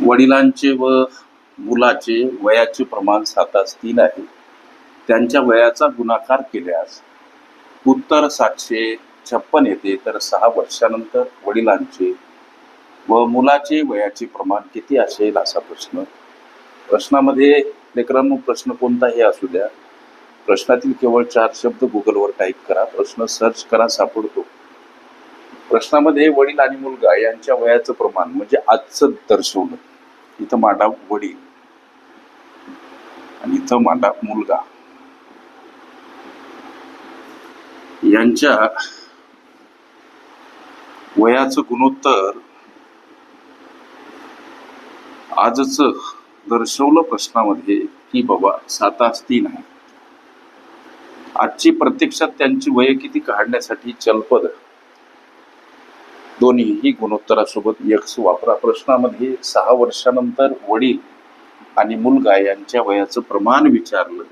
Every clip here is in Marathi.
वडिलांचे व मुलाचे वयाचे प्रमाण सातास तीन आहे. त्यांच्या वयाचा गुणाकार केल्यास उत्तर सातशे छप्पन येते तर सहा वर्षानंतर वडिलांचे व मुलाचे वयाचे प्रमाण किती असेल असा प्रश्न. प्रश्नामध्ये लेकरांनो प्रश्न कोणताही असू द्या. प्रश्नातील केवळ चार शब्द गुगलवर टाईप करा. प्रश्न सर्च करा सापडतो. प्रश्नामध्ये वडील आणि मुलगा यांच्या वयाचं प्रमाण म्हणजे आजचं दर्शवलं इथं माझा वडील आणि इथं माझा मुलगा. यांच्या वयाचं गुणोत्तर आजच दर्शवलं प्रश्नामध्ये की बाबा सातास तीन आहे आजची प्रत्यक्षात त्यांची वय किती काढण्यासाठी चलपद दोन्हीही गुणोत्तरासोबत यक्स वापरा प्रश्नामध्ये सहा वर्षानंतर वडील आणि मुलगा यांच्या वयाचं प्रमाण विचारलं.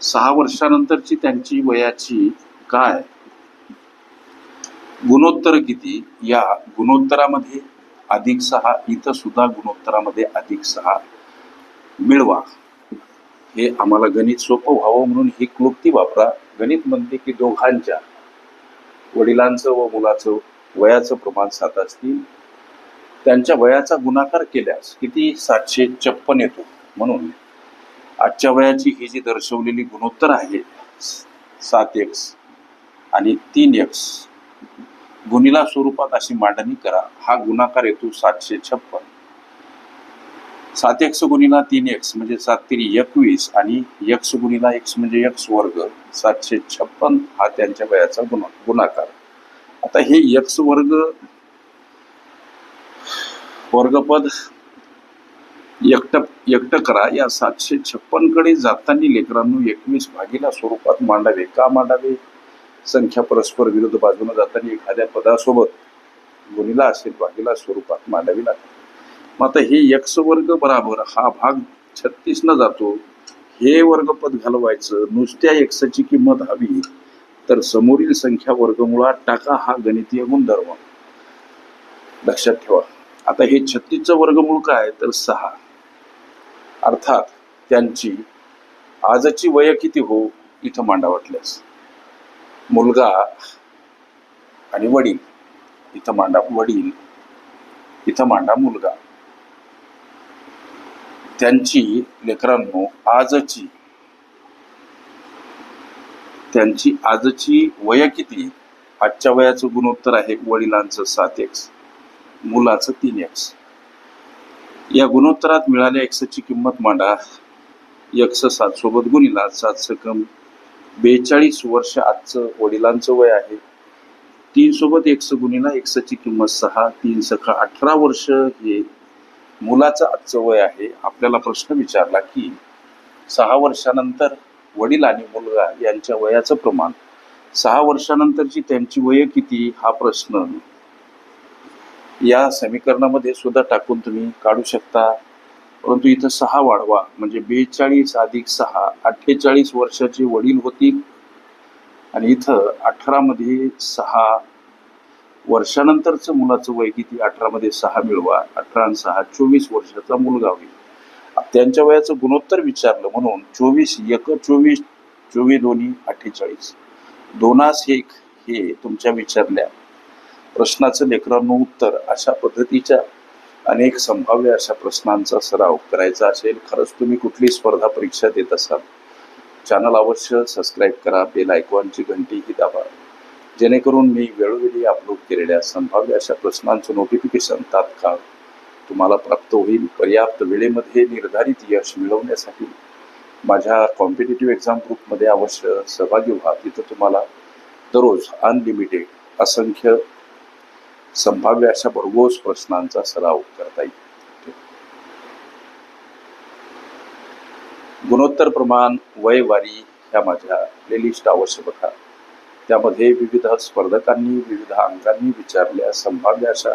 सहा वर्षानंतरची त्यांची वयाची काय? गुणोत्तर किती? या गुणोत्तरामध्ये अधिक सहा इथं सुद्धा गुणोत्तरामध्ये अधिक सहा. मिळवा. हे आम्हाला गणित सोपं व्हावं म्हणून ही क्लुप्ती वापरा. गणित म्हणते की दोघांच्या वडिलांचं व मुलाचं. वयाचं प्रमाण सात असतील त्यांच्या वयाचा गुणाकार केल्यास किती? सातशे छप्पन येतो. म्हणून आजच्या वयाची ही जी दर्शवलेली गुणोत्तर आहे सात एक्स आणि तीन एक्स गुणिला स्वरूपात अशी मांडणी करा. हा गुणाकार येतो सातशे छप्पन. सात एक्स गुणीला तीन एक्स म्हणजे सात तिरी एकवीस आणि एक्स गुणीला एक्स म्हणजे एक्स वर्ग. सातशे छप्पन हा त्यांच्या वयाचा गुणा गुणाकार. आता हे एक्स वर्ग वर्गपद एकट एकट करा. या सातशे छप्पनकडे जाताना लेकरांनो एकवीस भागीला स्वरूपात मांडावे. का मांडावे? संख्या परस्पर विरुद्ध बाजूने जाताना एखाद्या पदासोबत गुणीला असेल भागीला स्वरूपात मांडावी लागते मग आता हे यक्स वर्ग बराबर हा भाग छत्तीस न जातो. हे वर्गपद घालवायचं नुसत्या एक्सची किंमत हवी. तर समोरील संख्या वर्गमुळात टाका हा गणितीय गुणधर्म. लक्षात ठेवा. आता हे छत्तीसचं वर्गमूळ काय? तर सहा. अर्थात त्यांची आजची वय किती हो? इथं मांडा वाटल्यास. मुलगा आणि वडील. इथं मांडा वडील. इथं मांडा मुलगा. त्यांची लेकरांनो आजची त्यांची आजची वय किती? आजच्या वयाचं गुणोत्तर आहे वडिलांचं सात एक्स मुलाचं तीन एक्स या गुणोत्तरात मिळाल्या एक्सची किंमत मांडा. एक्स सात सोबत गुणिला सात सकम. बेचाळीस वर्ष आजचं वडिलांचं वय आहे. तीन सोबत एक्स गुणिला एक्सची किंमत सहा तीन सखा अठरा वर्ष हे मुलाचं आजचं वय आहे. आपल्याला प्रश्न विचारला की सहा वर्षानंतर वडील आणि मुलगा यांच्या वयाचं प्रमाण. सहा वर्षानंतरची त्यांची वय किती हा प्रश्न या समीकरणामध्ये सुद्धा टाकून तुम्ही काढू शकता. परंतु इथं सहा वाढवा म्हणजे बेचाळीस अधिक सहा अठ्ठेचाळीस वर्षाचे वडील होतील. आणि इथं अठरामध्ये सहा वर्षानंतरचं मुलाचं वय किती अठरामध्ये सहा मिळवा अठरा आणि सहा चोवीस वर्षाचा मुलगा होईल. त्यांच्या वयाचं गुणोत्तर विचारलं म्हणून चोवीस एक चोवीस चोवीस दोन्ही अठ्ठेचाळीस. दोनास एक हे तुमच्या विचारल्या. प्रश्नाचं लेकरांनो उत्तर अशा पद्धतीच्या अनेक संभाव्य अशा प्रश्नांचा सराव करायचा असेल. खरंच तुम्ही कुठली स्पर्धा परीक्षा देत असाल? चॅनल अवश्य सबस्क्राईब करा बेल आयकॉनची घंटी ही दाबा. जेणेकरून मी वेळोवेळी अपलोड केलेल्या संभाव्य अशा प्रश्नांचं नोटिफिकेशन तात्काळ तुम्हाला प्राप्त होईल. पर्याप्त वेळेमध्ये निर्धारित यश मिळवण्यासाठी माझ्या कॉम्पिटेटिव्ह एक्झाम ग्रुपमध्ये अवश्य सहभागी व्हा. तिथं तुम्हाला दररोज अनलिमिटेड असंख्य संभाव्य अशा भरघोस प्रश्नांचा सराव करता येईल. गुणोत्तर प्रमाण वय वारी ह्या माझ्या प्लेलिस्ट अवश्य बघा. त्यामध्ये विविध स्पर्धकांनी विविध अंकांनी विचारल्या संभाव्य अशा